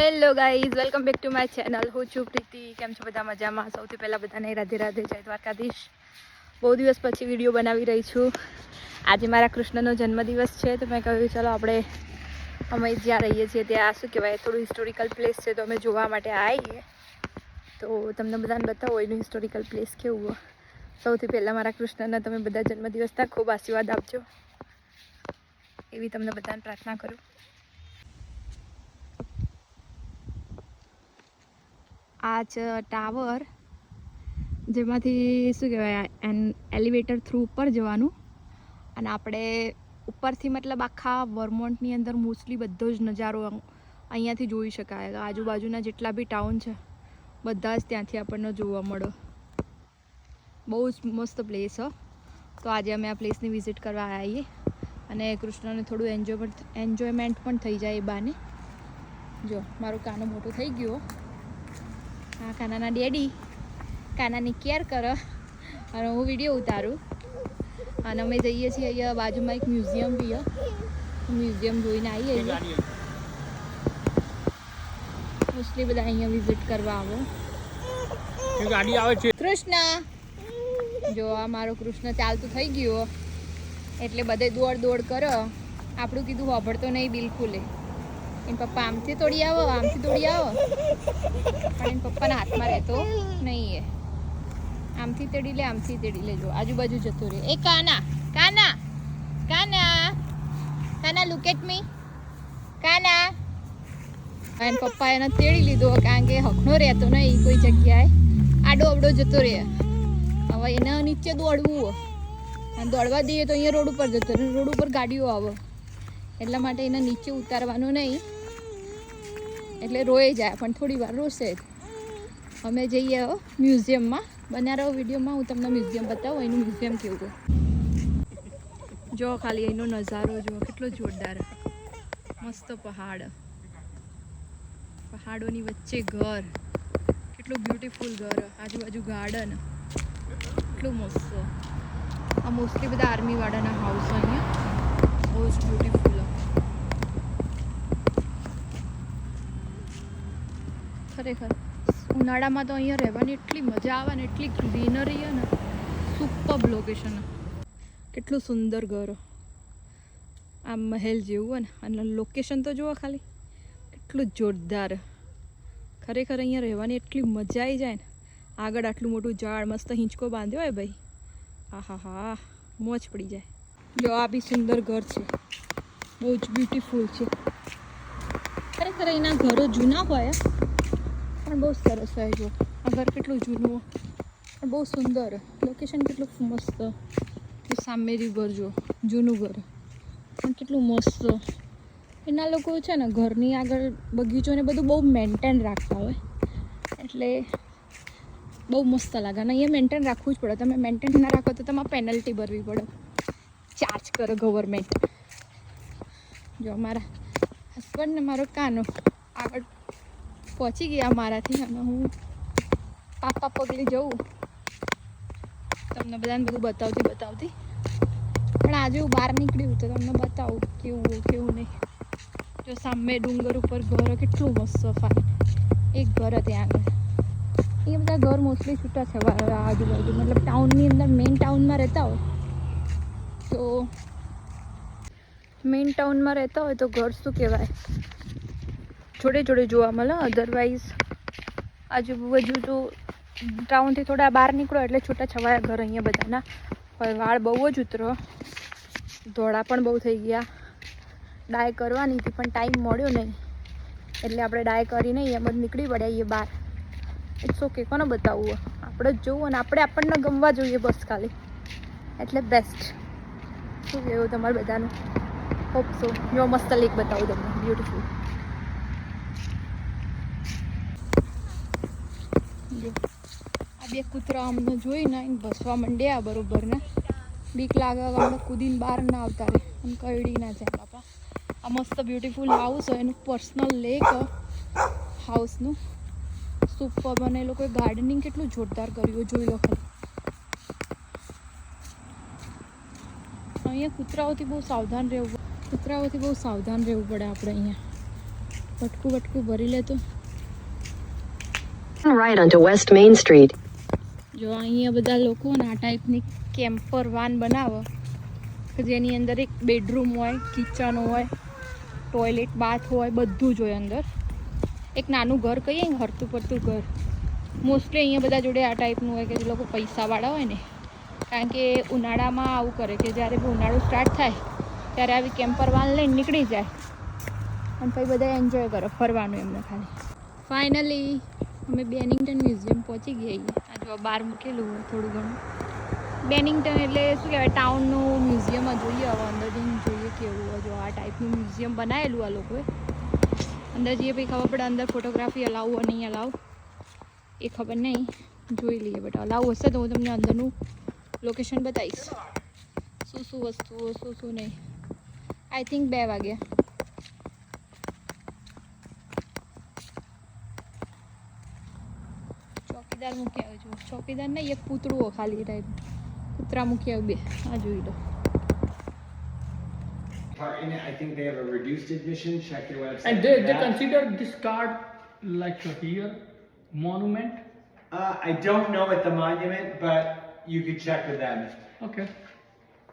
Hello guys welcome back to my channel હું છું પ્રીતિ. કેમ છો બધા મજામાં? સૌથી પહેલાં બધાને રાધે રાધે, જય દ્વારકાધીશ. બહુ દિવસ પછી વીડિયો બનાવી રહી છું. આજે મારા કૃષ્ણનો જન્મદિવસ છે, તો મેં કહ્યું, ચલો આપણે અમે જ્યાં રહીએ છીએ ત્યાં, શું કહેવાય, થોડું હિસ્ટોરિકલ પ્લેસ છે, તો અમે જોવા માટે આવીએ. તો તમને બધાને બતાવો, એનું હિસ્ટોરિકલ પ્લેસ કેવું સૌથી પહેલાં મારા કૃષ્ણના તમે બધા જન્મદિવસના ખૂબ આશીર્વાદ આપજો. એવી તમને બધાને પ્રાર્થના કરું. આ છે ટાવર, જેમાંથી શું કહેવાય, એન, એલિવેટર થ્રુ ઉપર જવાનું. અને આપણે ઉપરથી મતલબ આખા વર્મોન્ટની અંદર મોસ્ટલી બધો જ નજારો અહીંયાથી જોઈ શકાય. આજુબાજુના જેટલા બી ટાઉન છે, બધા જ ત્યાંથી આપણને જોવા મળે. બહુ જ મસ્ત પ્લેસ, હો. તો આજે અમે આ પ્લેસની વિઝિટ કરવા આવીએ. અને કૃષ્ણને થોડું એન્જોયમેન્ટ એન્જોયમેન્ટ પણ થઈ જાય એ બાને. જો, મારું કાનો મોટું થઈ ગયું. આ કાનાના ડેડી. કાનાની કેર કરો. અને હું વીડિયો ઉતારું. અને અમે જઈએ છીએ અહીંયા બાજુમાં એક મ્યુઝિયમ બી મ્યુઝિયમ જોઈને આવીએ મોસ્ટલી બધા અહીંયા વિઝિટ કરવા આવો. ગાડી આવે છે. કૃષ્ણ! જો આ મારો કૃષ્ણ ચાલતું થઈ ગયો. એટલે બધે દોડ દોડ કરો. આપણું કીધું હોભળતો નહીં બિલકુલ. એ એન પપ્પા આમથી તોડી આવો, આમથી તોડી આવો. પણ એન પપ્પાના હાથમાં રહેતો નહીં એ. આમથી તેડી લે, આમથી તેડી લેજો. આજુબાજુ જતો રહે. એ Kana Kana Kana Kana look at me Kana. N પપ્પા એને તેડી લીધો, કારણ કે હકનો રહેતો નહીં કોઈ જગ્યાએ. આડો અવડો જતો રહે. હવે એને નીચે દોડવું અને દોડવા દઈએ તો અહીંયા રોડ ઉપર જતો રોડ ઉપર ગાડીઓ આવે. એટલા માટે એને નીચે ઉતારવાનું નહીં. એટલે રોઈ જાય, પણ થોડી વાર રોશે. જ અમે જઈએ મ્યુઝિયમમાં. બન્યા વિડીયોમાં હું તમને મ્યુઝિયમ બતાવું એનું મ્યુઝિયમ કેવું જો ખાલી એનો નજારો જુઓ, કેટલો જોરદાર. મસ્ત પહાડ. પહાડોની વચ્ચે ઘર. કેટલું બ્યુટીફુલ ઘર. આજુબાજુ ગાર્ડન કેટલું મસ્ત. આ મોસ્ટલી બધા આર્મી વાળાના હાઉસ અહીંયા બહુ જ બ્યુટીફુલ ખરેખર ઉનાળામાં તો અહીંયા રહેવાની એટલી મજા આવે એટલી ગ્રીનરી ને સુપર લોકેશન કેટલું સુંદર ઘર. આમ મહેલ જેવું હોય ને, અને લોકેશન તો જુઓ ખાલી. કેટલું જોરદાર. ખરેખર અહીંયા રહેવાની એટલી મજા આવી જાય ને. આગળ આટલું મોટું ઝાડ મસ્ત હિંચકો બાંધ્યો હોય ભાઈ. હા હા મોજ પડી જાય. જો આ બી સુંદર ઘર છે. બહુ જ બ્યુટીફુલ છે. ખરેખર અહીંના ઘરો જૂના હોય. પણ બહુ સરસ હોય જો આ ઘર કેટલું જૂનું પણ બહુ સુંદર. લોકેશન કેટલું મસ્ત. સામે રિવર જો. જૂનું ઘર. પણ કેટલું મસ્ત. એના લોકો છે ને, ઘરની આગળ બગીચો ને બધું બહુ મેન્ટેન રાખતા હોય. એટલે બહુ મસ્ત લાગે. અને અહીંયા મેન્ટેન રાખવું જ પડે. તમે મેન્ટેન ના રાખો તો તમારે પેનલ્ટી ભરવી પડે. ચાર્જ કરે ગવર્મેન્ટ જો મારા હસબન્ડ ને મારો કાનો. આગળ પહોંચી ગયા મારાથી અને હું પાપા પગલી જઉં. તમને બધાને બધું બતાવતી બતાવતી. પણ આજે હું બહાર નીકળ્યું તો તમને બતાવું કેવું કેવું નહીં. જો સામે ડુંગર ઉપર ઘર કેટલું મસ્ત ફાઇન. એક ઘર ત્યાં આગળ. એ બધા ઘર મોસ્ટલી છૂટા છે આજુબાજુ. મતલબ ટાઉનની અંદર મેઇન ટાઉનમાં રહેતા હોય. તો મેઇન ટાઉનમાં રહેતા હોય તો ઘર શું કહેવાય? જોડે જોડે જોવા મળે. અધરવાઇઝ આજુબાજુ તો ટાઉનથી થોડા બહાર નીકળો એટલે છૂટા છવાયા ઘર અહીંયા બધાના. હવે વાળ બહુ જ ઉતરો. ધોળા પણ બહુ થઈ ગયા. ડાય કરવાની હતી, પણ ટાઈમ મળ્યો નહીં. એટલે આપણે ડાય કરી નહીં એમ જ નીકળી પડ્યા એ બહાર. ઇટ્સ ઓકે કોને બતાવવું? આપણે જ જોવું અને આપણે આપણને ગમવા જોઈએ બસ ખાલી. એટલે બેસ્ટ શું કહેવું તમારે બધાનું? હોપ સો જો મસ્ત લેક બતાવું તમને. બ્યુટીફુલ આ બે કૂતરા અમને જોઈને આઈને ભસવા માંડ્યા બરોબર ને બીક લાગે આપણે કૂદીને બહાર ના આવતા રે અને કરડી ના જાય બાપા. આ મસ્ત બ્યુટીફુલ હાઉસ હોય, એનું પર્સનલ લેક હાઉસનું સુપર અને એ લોકોએ ગાર્ડનિંગ કેટલું જોરદાર કર્યું જોઈ લો અહીંયા કૂતરાઓથી બહુ સાવધાન રહેવું કૂતરાઓથી બહુ સાવધાન રહેવું પડે આપણે અહીંયા. બટકું બટકું ભરી લે તો. Turn right onto West Main Street. જો અહીંયા બધા લોકો આ ટાઈપની કેમ્પર વાન બનાવો. કે જેની અંદર એક બેડરૂમ હોય કિચન હોય ટોયલેટ બાથ હોય, બધું જ હોય અંદર. એક નાનું ઘર કહીએ ને હરતું પડતું ઘર. મોસ્ટલી અહીંયા બધા જોડે આ ટાઈપનું હોય કે જે લોકો પૈસાવાળા હોય ને. કારણ કે ઉનાળામાં આવું કરે કે જ્યારે બી ઉનાળો સ્ટાર્ટ થાય, ત્યારે આવી કેમ્પર વાન લઈને નીકળી જાય. અને પછી બધા એન્જોય કરો ફરવાનું એમને ખાલી. ફાઇનલી અમે બેનિંગટન મ્યુઝિયમ પહોંચી ગયા આ જો બહાર મૂકેલું થોડું ઘણું. બેનિંગટન એટલે શું કહેવાય, ટાઉનનું મ્યુઝિયમ જોઈએ, હવે અંદર જઈને જોઈએ કેવું જો આ ટાઈપનું મ્યુઝિયમ બનાવેલું આ લોકોએ. અંદર જઈએ પછી ખબર પડે અંદર ફોટોગ્રાફી અલાવ નહીં અલાવ એ ખબર નહીં. જોઈ લઈએ બટ અલાવ હશે તો હું તમને અંદરનું લોકેશન બતાવીશ. શું શું વસ્તુઓ, શું શું નહીં. આઈ થિંક બે વાગ્યા. ચોકીદાર મૂકી આવ્યો છું ચોકીદાર નહીં એક પૂતળું હોય ખાલી ટાઈપ કૂતરા મૂકી આવ્યું બે આ જોઈ લો part in it. I think they have a reduced admission. Check their website. And they, for they that. consider this card like a here monument. Uh, I don't know at the monument, but you could check with them Okay.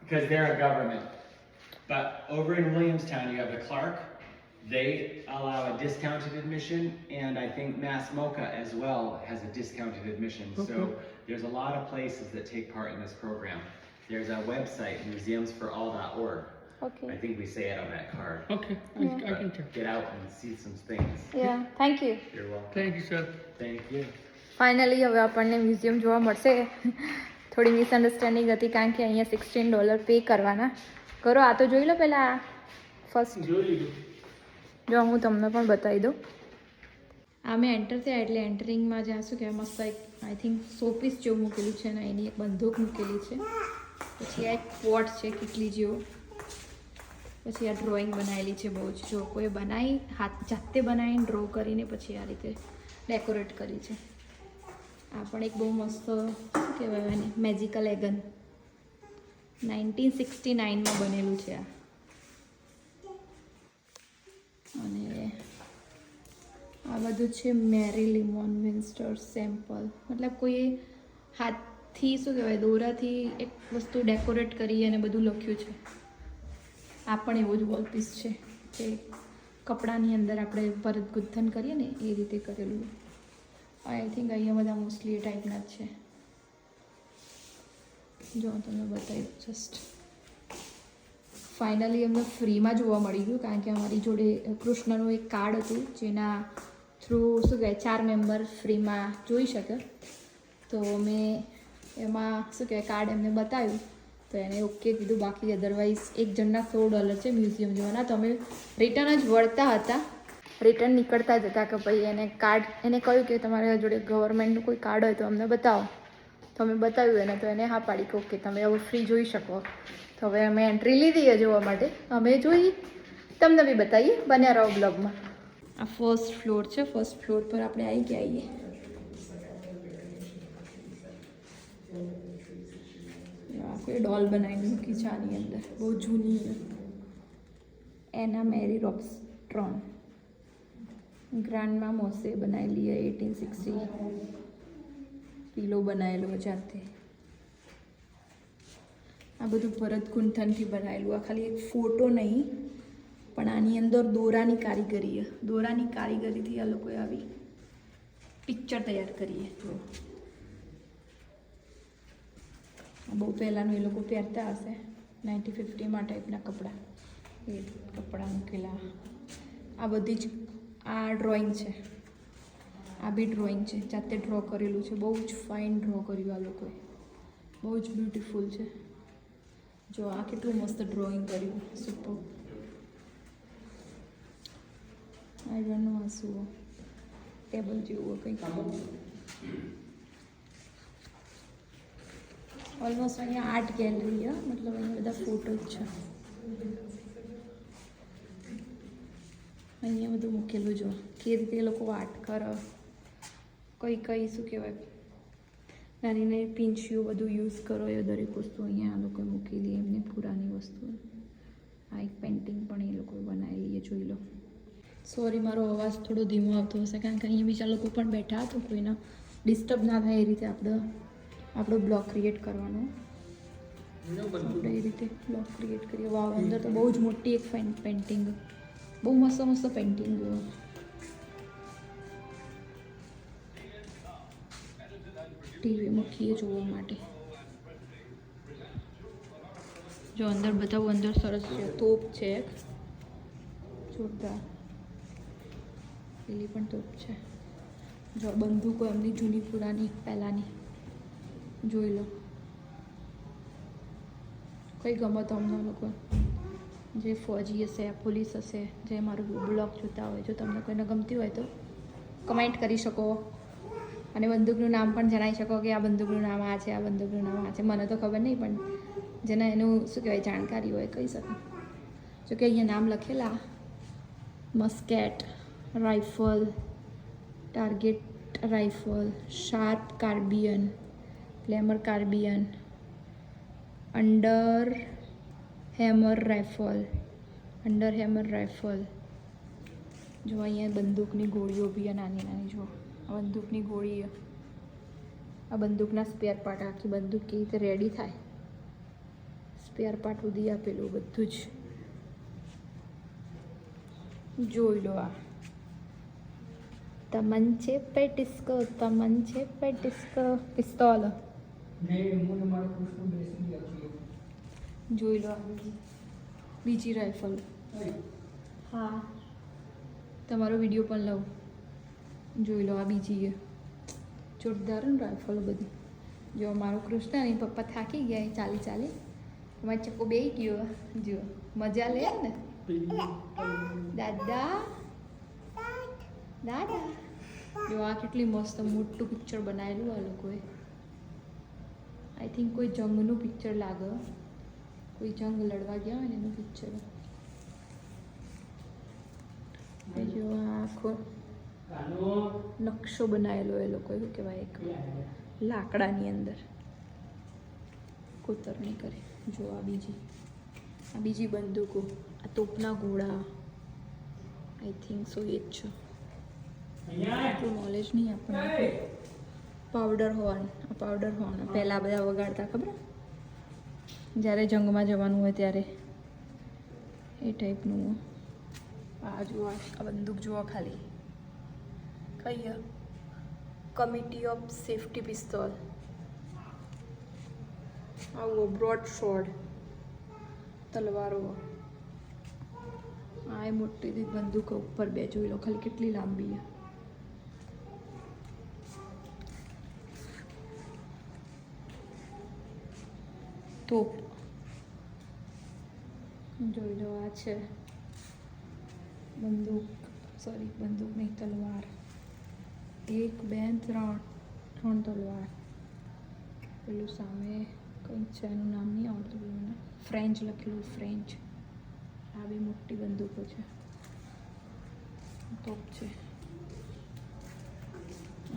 because they're a government. But over in Williamstown, you have the Clark. They allow a discounted admission, and I think Mass Mocha as well has a discounted admission. So Okay. there's a lot of places that take part in this program. There's a website, museumsforall.org. Okay I think we say it on that card. Okay. I, I can check. Get out and see some things. Yeah thank you You're welcome. Thank you, sir. Thank you. Finally હવે આપણને museum જોવા મળશે થોડી misunderstanding હતી કારણ કે અહીંયા sixteen dollar pay કરવાના કરો આ તો જોઈ લો પહેલાં ફર્સ્ટ જોઈ લીધું જો, હું તમને પણ બતાવી દઉં. આ મેં એન્ટર થયા એટલે એન્ટરિંગમાં જ્યાં શું કહેવાય, મસ્ત એક આઈ થિંક શોપીસ જેવું મૂકેલું છે ને, એની એક બંદૂક મૂકેલી છે. પછી આ એક પોટ છે, કેટલી જેવો. પછી આ ડ્રોઈંગ બનાવેલી છે બહુ જ. જો, કોઈ બનાવી, હાથ, જાતે બનાવીને ડ્રો કરીને પછી આ રીતે ડેકોરેટ કરી છે. આ પણ એક બહુ મસ્ત કહેવાય એને મેજિકલ એગન નાઇન્ટીન સિક્સટી નાઇનમાં બનેલું છે આ. આ બધું છે મેરી લિમોન વિન્સ્ટર સેમ્પલ. મતલબ કોઈએ હાથથી, શું કહેવાય, દોરાથી એક વસ્તુ ડેકોરેટ કરી અને બધું લખ્યું છે. આ પણ એવો જ વોલપીસ છે કે કપડાની અંદર આપણે ભરત ગુંથન કરીએ ને, એ રીતે કરેલું. આઈ થિંક અહીંયા બધા મોસ્ટલી એ ટાઈપના જ છે. જો તમને બતાવી જસ્ટ ફાઇનલી અમને ફ્રીમાં જોવા મળી ગયું કારણ કે અમારી જોડે કૃષ્ણનું એક કાર્ડ હતું, જેના થ્રુ શું કહેવાય, ચાર મેમ્બર ફ્રીમાં જોઈ શકે. તો મેં એમાં શું કહેવાય કાર્ડ એમને બતાવ્યું. તો એને ઓકે કીધું. બાકી અદરવાઇઝ એક જણના સો ડોલર છે મ્યુઝિયમ જોવાના. તો અમે રિટર્ન જ વળતા હતા. રિટર્ન નીકળતા જ હતા કે ભાઈ એને કાર્ડ એને કહ્યું કે તમારા જોડે ગવર્મેન્ટનું કોઈ કાર્ડ હોય તો અમને બતાવો. તો અમે બતાવ્યું એને. તો એને હા પાડી કે તમે હવે ફ્રી જોઈ શકો. તો હવે અમે એન્ટ્રી લીધી જોવા માટે. અમે જોઈ. તમને બી બતાવીએ. બન્યા રહો બ્લોગમાં આ ફર્સ્ટ ફ્લોર છે. ફર્સ્ટ ફ્લોર પર આપણે આવી ગયા આવીએ કોઈ ડોલ બનાવીને મૂકી છે આની અંદર. બહુ જૂની એના મેરી રોબ્સ્ટ્રોન ગ્રાન્ડમાં મોસે બનાવેલી છે એટીન સિક્સટી પીલો બનાવેલો જાતે. આ બધું ભરત ગુંથનથી બનાવેલું આ ખાલી એક ફોટો નહીં. પણ આની અંદર દોરાની કારીગરી દોરાની કારીગરીથી આ લોકોએ આવી પિક્ચર તૈયાર કરીએ. જો. બહુ પહેલાંનું એ લોકો પહેરતા હશે. નાઇન્ટી ફિફ્ટીમાં ટાઈપના કપડાં. એ કપડાં મૂકેલા. આ બધી જ આ ડ્રોઈંગ છે. આ બી ડ્રોઈંગ છે. જાતે ડ્રો કરેલું છે. બહુ જ ફાઇન ડ્રો કર્યું આ લોકોએ. બહુ જ બ્યુટીફુલ છે. જો આ કેટલું મસ્ત ડ્રોઈંગ કર્યું. સુપર ડોન્ટ નો શું ટેબલ જેવું કંઈક. ઓલમોસ્ટ અહીંયા આર્ટ ગેલેરી મતલબ અહીંયા બધા ફોટો જ છે. અહીંયા બધું મૂકેલું જો કે રીતે એ લોકો આર્ટ કરે, કઈ કઈ, શું કહેવાય? નાની નાની પિંચીઓ બધું યુઝ કરો, એ દરેક વસ્તુ અહીંયા આ લોકોએ મૂકેલી, એમની પુરાની વસ્તુ. આ એક પેઇન્ટિંગ પણ એ લોકોએ બનાવેલી એ જોઈ લો. સોરી મારો અવાજ થોડો ધીમો આવતો હશે, કારણ કે અહીંયા બીજા લોકો પણ બેઠા તો કોઈને ડિસ્ટર્બ ના થાય એ રીતે આપણે આપણો બ્લોગ ક્રિએટ કરવાનો. આપણે એ રીતે બ્લોગ ક્રિએટ કરીએ. વાવ અંદર તો બહુ જ મોટી એક પેન્ટિંગ બહુ મસ્ત મસ્ત પેન્ટિંગ ટીવી મૂકીએ જોવા માટે. જો અંદર બતાવું, અંદર સરસ છે, તોપ છે જોરદાર. પેલી પણ તોપ છે. જો બંદૂકો એમની જૂની પુરાની, પહેલાંની. જોઈ લો. કઈ ગમતો અમને લોકો? જે ફોજી હશે, પોલીસ હશે, જે મારું બ્લોગ જોતા હોય, જો તમને કોઈને ગમતી હોય તો કમેન્ટ કરી શકો. અને બંદૂકનું નામ પણ જણાવી શકો કે આ બંદૂકનું નામ આ છે, આ બંદૂકનું નામ આ છે. મને તો ખબર નહીં, પણ જેને એનું શું કહેવાય, જાણકારી હોય, કહી શકે. જો કે અહીંયા નામ લખેલા. Musket. Rifle, target rifle, sharp carbine, glamour carbine, under hammer rifle, under hammer rifle. જો અહીંયા બંદૂકની ગોળીઓ બી નાની નાની જો. આ બંદૂકની ગોળી આ બંદૂકના સ્પેર પાર્ટ આખી બંદૂક કેવી રીતે રેડી થાય? સ્પેર પાર્ટ સુધી આપેલું બધું જ. જોઈ લો આ. પેટિસ્કો તમન છે પેટિસ્કો પિસ્તોલ જોઈ લો બીજી રાઇફલ હા તમારો વીડિયો પણ લઉં જોઈ લો આ બીજી જોરદાર ને રાઇફલો બધી જો મારો કૃષ્ણ પપ્પા થાકી ગયા ચાલી ચાલી અમારે ચક્કો બે ગયો જો મજા લે ને દાદા દાદા જો આ કેટલી મસ્ત મોટું પિક્ચર બનાવેલું આ લોકોએ. આઈ થિંક કોઈ જંગનું પિક્ચર લાગે. કોઈ જંગ લડવા ગયા હોય ને એનું પિક્ચર જો આખો નકશો બનાવેલો એ લોકો એવું કહેવાય એક? લાકડાની અંદર. કોતરણી કરે. જો આ બીજી. આ બીજી બંદૂકો. આ તોપના ઘોડા. આઈ થિંક સો એ જ છે. એટલું નોલેજ નહીં આપણને પાવડર હોર્ન પાવડર હોર્ન પહેલાં બધા વગાડતા ખબર? જ્યારે જંગમાં જવાનું હોય ત્યારે. એ ટાઈપનું આ જુઓ આ બંદૂક જુઓ ખાલી. કઈ કમિટી ઓફ સેફટી પિસ્તોલ આવો બ્રોડ શોર્ડ તલવારો. આ એ મોટી બંદૂક ઉપર બે જોઈ લો ખાલી કેટલી લાંબી છે. તોપ જોઈ લો, આ છે. બંદૂક. સોરી બંદૂક નહીં, તલવાર. એક, બે, ત્રણ. ત્રણ તલવાર. પેલું સામે કંઈક છે, એનું નામ નહીં આવડતું પેલું મને. ફ્રેન્ચ લખેલું ફ્રેન્ચ આ બે મોટી બંદૂકો છે. તોપ છે.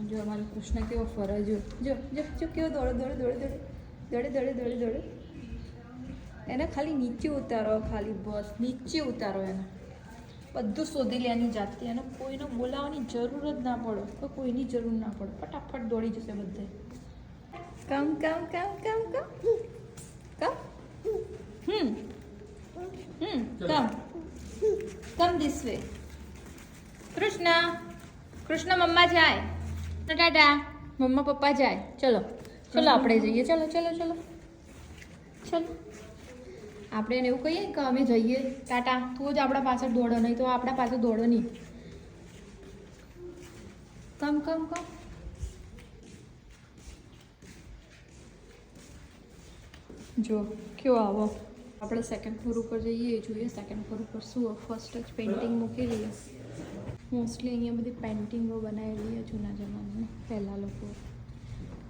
જો અમારો કૃષ્ણ કેવો ફરજ જો જો જો, કેવો દોડે દોડે દોડે દોડે દોડે દોડે દોડે દોડે. એને ખાલી નીચે ઉતારો ખાલી બસ નીચે ઉતારો એને. બધું શોધી લે એની જાતે. એને કોઈને બોલાવવાની જરૂર જ ના પડે તો કોઈની જરૂર ના પડે. ફટાફટ દોડી જશે બધે. Come come come come come. Come? Hmm. Hmm come. Come this way Krishna. Krishna મમ્મા જાય. તો ટાટા. મમ્મા પપ્પા જાય. ચલો. ચલો આપણે જઈએ. ચલો ચલો ચલો. ચલો. આપણે એને એવું કહીએ કે અમે જઈએ. ટાટા, તું જ આપણા પાછળ દોડો, નહીં તો આપણા પાછળ દોડો નહીં. કમ કમ કમ. જો, કયો આવો. આપણે સેકન્ડ ફ્લોર ઉપર જઈએ, જોઈએ સેકન્ડ ફ્લોર ઉપર શું ફર્સ્ટ જ પેઇન્ટિંગ મૂકેલી મોસ્ટલી અહીંયા બધી પેઇન્ટિંગો બનાવેલી છે જૂના જમાનાની, પહેલાં લોકો.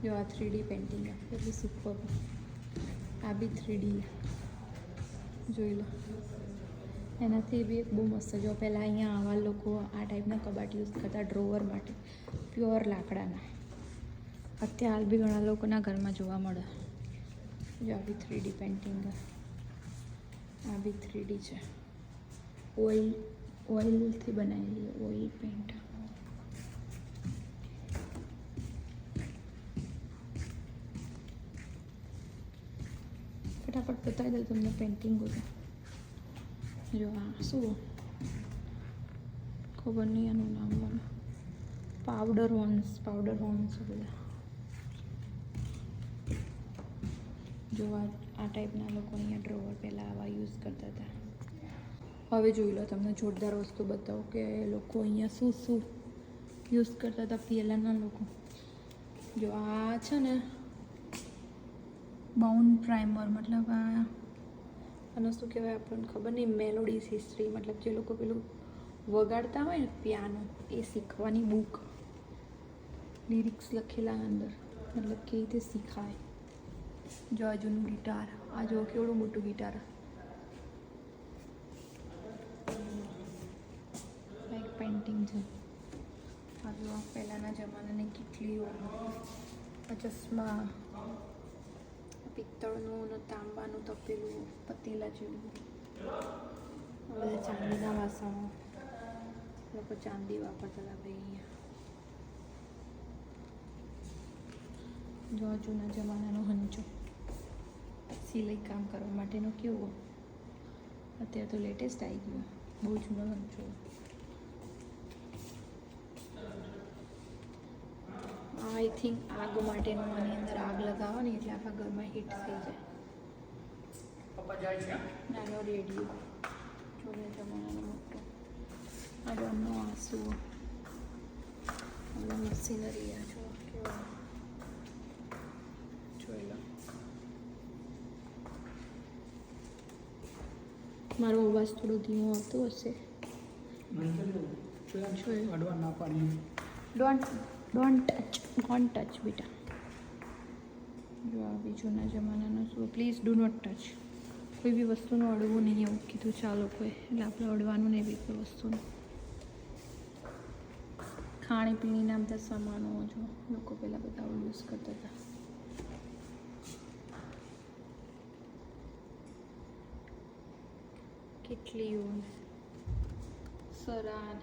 જો આ થ્રીડી પેઇન્ટિંગ કેટલી સુપર આ બી થ્રીડી જોઈ લો. એનાથી બી બહુ મસ્ત જો પહેલાં અહીંયા આવા લોકો આ ટાઈપના કબાટ યુઝ કરતા ડ્રોવર માટે. પ્યોર લાકડાના. અત્યારે બી ઘણા લોકોના ઘરમાં જોવા મળે. જો આ બી થ્રીડી પેઇન્ટિંગ આ. બી થ્રીડી છે. ઓઇલ ઓઇલથી બનાવેલી ઓઇલ પેન્ટ બતાવી દઉં તમને પેન્ટિંગો તો જો આ શું? ખબર નહીં આનું નામ મને પાવડર હોર્ન્સ પાવડર હોર્ન્સ બધા. જો આ ટાઈપના લોકો અહીંયા ડ્રોવર પહેલાં આવા યુઝ કરતા હતા. હવે જોઈ લો, તમને જોરદાર વસ્તુ બતાવો કે લોકો અહીંયા શું શું યુઝ કરતા હતા પહેલાંના લોકો. જો આ છે ને બાઉન્ડ પ્રાઇમર મતલબ આ આનો શું કહેવાય આપણને ખબર નહીં મેલોડીઝ હિસ્ટ્રી મતલબ જે લોકો પેલું વગાડતા હોય ને પિયાનો એ શીખવાની બુક લિરિક્સ લખેલા અંદર, મતલબ કેવી રીતે શીખાય. જો જૂનું ગિટાર આ જો કેવડું મોટું ગિટાર લાઈક પેન્ટિંગ છે. આ જો પહેલાંના જમાનાની કેટલી ચશ્મા. પિત્તળનું તાંબાનું તપેલું પતીલા જેવું. બધા ચાંદીના વાસણો. લોકો ચાંદી વાપરતા હતા ભાઈ અહીંયા. જો જૂના જમાનાનો હંચો સિલાઈ કામ કરવા માટેનો કેવો? અત્યારે તો લેટેસ્ટ આવી ગયો. બહુ જૂનો હંચો આઈ થિંક આગ માટેનું આની અંદર આગ લગાવવાની એટલે આખા ઘરમાં હીટ થઈ જાય. નાનો રેડિયો જૂના જમાનાનો મોટો. આ રમનો આંસુ. મશીનરી આ જો કેવા. જોઈ લો. મારો અવાજ થોડો ધીમો આવતો હશે. Don't don't touch don't touch બેટા જો આ બી જૂના જમાનાનો શું પ્લીઝ ડુ નોટ ટચ કોઈ બી વસ્તુનું અડવું નહીં, એવું કીધું ચાલો કોઈ એટલે આપણે અડવાનું નહીં બી કોઈ વસ્તુનું. ખાણીપીણીના બધા સામાનો જો લોકો પહેલાં બધા યુઝ કરતા હતા. કેટલીઓ સરાન.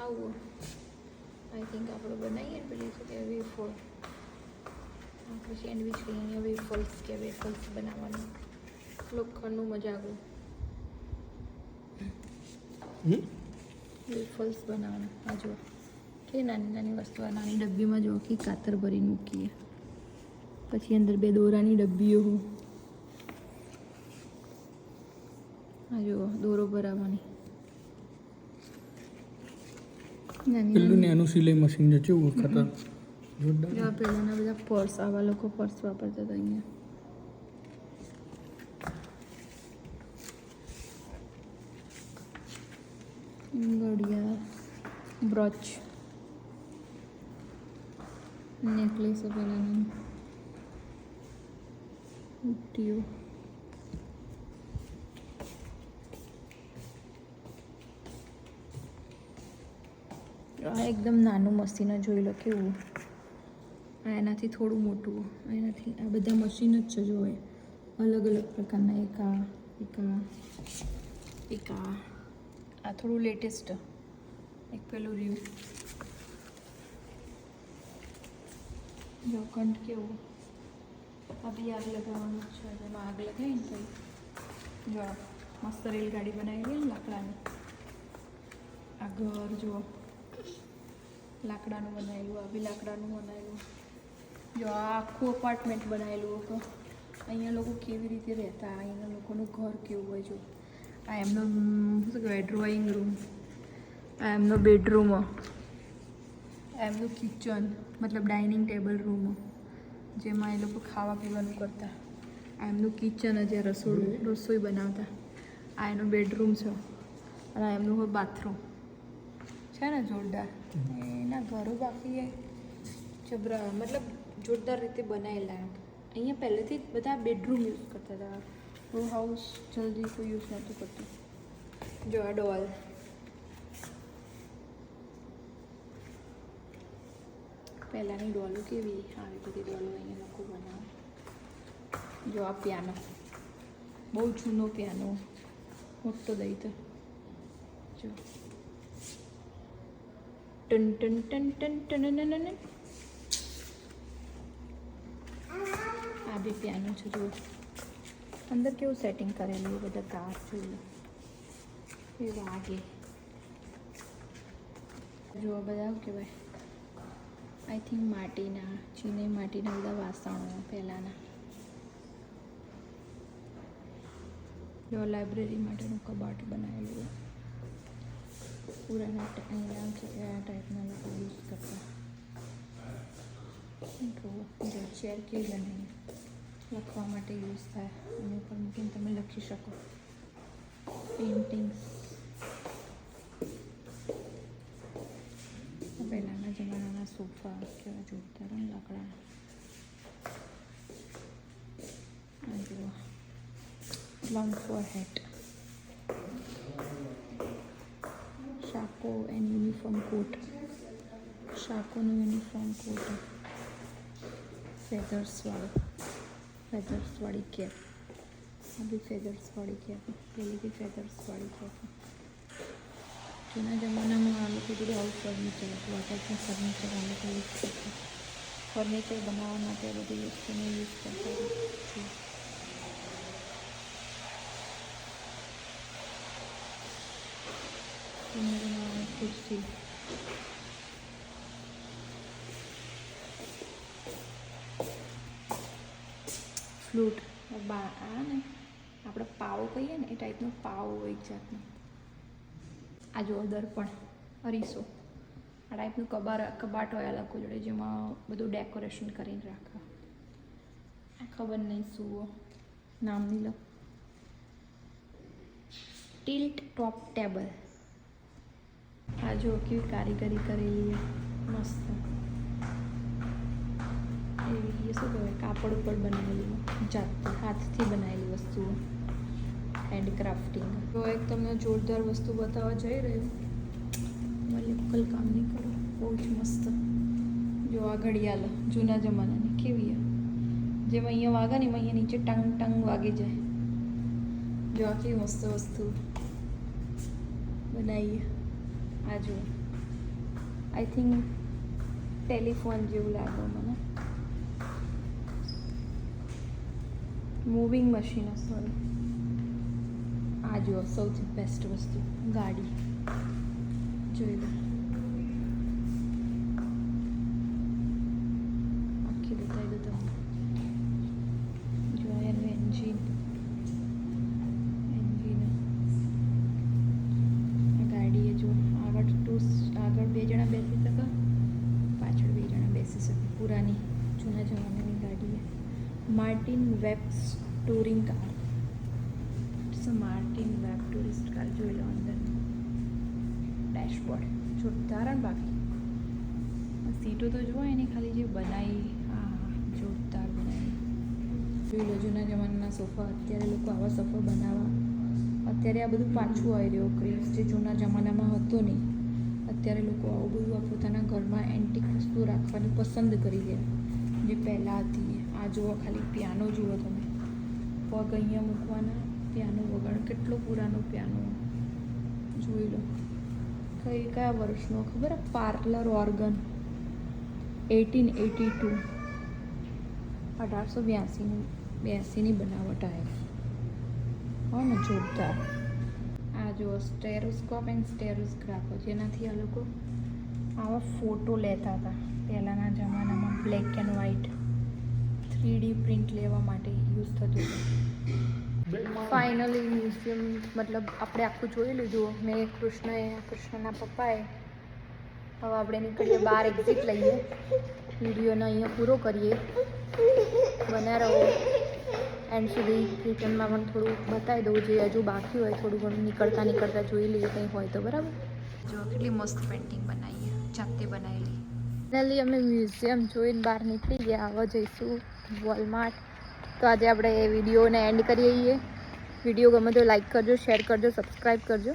આવું. આઈ થિંક આપણે બનાવીએ ને પેલી શું કે વેફર આપણે સેન્ડવિચ કહીએ વેફલ્સ કે વેફલ્સ બનાવવાનું લોખંડનું મજાકું વેફલ્સ બનાવવાનું આ જો કે નાની નાની વસ્તુ આ નાની ડબ્બીમાં જો કે કાતર ભરીને મૂકીએ પછી અંદર બે દોરાની ડબ્બીઓ આ જો દોરો ભરાવાની નાની પેલું ને એનું સિલાઈ મશીન છે કેવું ખતર જોરદાર. જો આ બધા પર્સ આવા લોકો પર્સ વાપરતા હતા અહીંયા. ઘડિયાળ બ્રોચ નેકલેસો પેલાના. બુટ્ટીઓ આ એકદમ નાનું મશીન જોઈ લો કેવું. આ એનાથી થોડું મોટું એનાથી, આ બધા મશીન જ છે જોવે અલગ અલગ પ્રકારના, એક આ એક આ એક આ. આ થોડું લેટેસ્ટ. એક પેલું રિવ્યુ જો કંઠ કેવું. આ બી આગ લગાવવાનું છે, જેમાં આગ લગાવી ને તો જો મસ્ત રેલગાડી બનાવી ને લાકડાની. આ ઘર જો લાકડાનું બનાવેલું, આ બી લાકડાનું બનાવેલું. જો આ આખું અપાર્ટમેન્ટ બનાવેલું હતું. અહીંયા લોકો કેવી રીતે રહેતા? અહીંના લોકોનું ઘર કેવું હોય જો? આ એમનો શું કહેવાય ડ્રોઈંગ રૂમ આ એમનો બેડરૂમ એમનું કિચન મતલબ ડાઇનિંગ ટેબલ રૂમ જેમાં એ લોકો ખાવા પીવાનું કરતા. આ એમનું કિચન જે રસોડું, રસોઈ બનાવતા. આ એનું બેડરૂમ છે. અને આ એમનું બાથરૂમ છે ને જોરદાર? એના ઘરો બાકી જબરા, મતલબ જોરદાર રીતે બનાવેલા અહીંયા પહેલેથી જ બધા બેડરૂમ યુઝ કરતા હતા. રો હાઉસ જલ્દી કોઈ યુઝ નહોતું કરતું. જો આ ડોલ પહેલાંની ડોલો કેવી? આવી બધી ડોલો અહીંયા લોકો બનાવે. જો આ પિયાનો બહુ જૂનો પિયાનો મોટો દઈ તો. જો. ટન ટન ટન ટન ટન ટન. આ બી પિયાનો છે જુઓ અંદર કેવું સેટિંગ કરેલું બધા કાચ જોઈએ એ વાગે જુઓ બધા કહેવાય આઈ થિંક માટીના ચીની માટીના બધા વાસણો પહેલાંના જો લાઇબ્રેરી માટેનું કબાટ બનાવેલું પુરાના ટ- અહીંયા છે આ ટાઈપના લોકો યુઝ કરતા જો ચેર કેવી બનાવી લખવા માટે યુઝ થાય એની ઉપર મૂકીને તમે લખી શકો પેઇન્ટિંગ્સ પહેલાંના જમાનાના સોફા કેવા જોરદાર અને લાકડાના ફોર જુઓ શાકો એન્ડ યુનિફોર્મ કોટ શાકોનું યુનિફોર્મ કોટ ફેધર્સવાળો ફેધર્સવાળી કેપ આ બી ફેધર્સવાળી કેપ પેલી બી ફેધર્સવાળી કેપ જૂના જમાનામાં આ લોકો બધું આવું ફર્નિચર હતું આ ફર્નિચર આ લોકો યુઝ કરતા ફર્નિચર બનાવવા માટે બધી વસ્તુનો યુઝ કરતા ખુરશી ફ્લૂટ બા, આ ને? આપણે પાવો કહીએ ને, એ ટાઈપનો પાવો એક જાતનો. આ જો દર્પણ, અરીસો. આ ટાઈપનું કબાર, કબાટ હોય લોકો જોડે, જેમાં બધું ડેકોરેશન કરીને રાખે. આ ખબર નહીં શું નામ નહીં લો ટિલ્ટ ટોપ ટેબલ આ જો કેવી કારીગરી કરેલી મસ્ત. એવી શું કહેવાય? કાપડ ઉપર બનાવેલી. જાતથી હાથથી બનાવેલી વસ્તુઓ. હેન્ડક્રાફ્ટિંગ તો એક તમને જોરદાર વસ્તુ બતાવવા જઈ રહ્યું. લોકલ કામ નહીં કરો. બહુ જ મસ્ત. જો આ ઘડિયાળ જૂના જમાનાની. કેવી જેમ અહીંયા વાગે ને એમાં અહીંયા નીચે ટંગ ટંગ વાગી જાય. જો આ કેવી મસ્ત વસ્તુ બનાવીએ. આ જો આઈ થિંક ટેલિફોન જેવું લાગે મને. મૂવિંગ મશીન સોરી આ જો સૌથી બેસ્ટ વસ્તુ, ગાડી. જોઈ લો. જોઈ લો, જૂના જમાનાના સોફા. અત્યારે લોકો આવા સોફા બનાવવા. અત્યારે આ બધું પાછું આવી રહ્યું. ક્રેઝ જે જૂના જમાનામાં હતો નહીં, અત્યારે લોકો આવું બધું પોતાના ઘરમાં એન્ટિક વસ્તુ રાખવાની પસંદ કરી ગયા જે પહેલાં હતી. આ જુઓ ખાલી પિયાનો જુઓ તમે. પગ અહીંયા મૂકવાના. પિયાનો વગાડ કેટલો પુરાનો પિયાનો જોઈ લો. કઈ કયા વર્ષનો? ખબર? Parlour organ eighteen eighty two અઢારસો બ્યાસીની. બ્યાસીની બનાવટ આવે. હો ને જોરદાર. આ જો સ્ટેરોસ્કોપ એન્ડ સ્ટેરોસ્ક્રાફો જેનાથી આ લોકો આવા ફોટો લેતા હતા. પહેલાંના જમાનામાં black and white three D print લેવા માટે યુઝ થતું હતું. ફાઇનલી મ્યુઝિયમ મતલબ આપણે આખું જોઈ લીધું. મેં કૃષ્ણએ, કૃષ્ણના પપ્પાએ, હવે આપણે નીકળીએ બહાર એક્ઝિટ લઈએ. વિડીયોને અહીંયા પૂરો કરીએ. બન્યા રહો. એન્ડ સુધી કિચનમાં પણ થોડું બતાવી દઉં જે હજુ બાકી હોય થોડું ઘણું નીકળતા નીકળતા જોઈ લઈએ કંઈ હોય તો બરાબર? જો કેટલી મસ્ત પેઇન્ટિંગ બનાવી જાતે બનાવેલી. ફાઇનલી અમે મ્યુઝિયમ જોઈને બહાર નીકળી ગયા હવે જઈશું વોલમાર્ટ તો આજે આપણે એ વિડીયોને એન્ડ કરીએ છીએ. વીડિયો ગમે તો લાઈક કરજો શેર કરજો સબસ્ક્રાઈબ કરજો.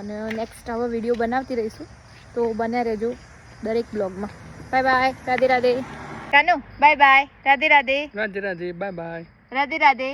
અને નેક્સ્ટ આવો વીડિયો બનાવતી રહીશું. તો બન્યા રહેજો દરેક બ્લોગમાં બાય બાય રાધે રાધે. કાનો bye bye Radhe Radhe. Radhe Radhe bye bye Radhe Radhe.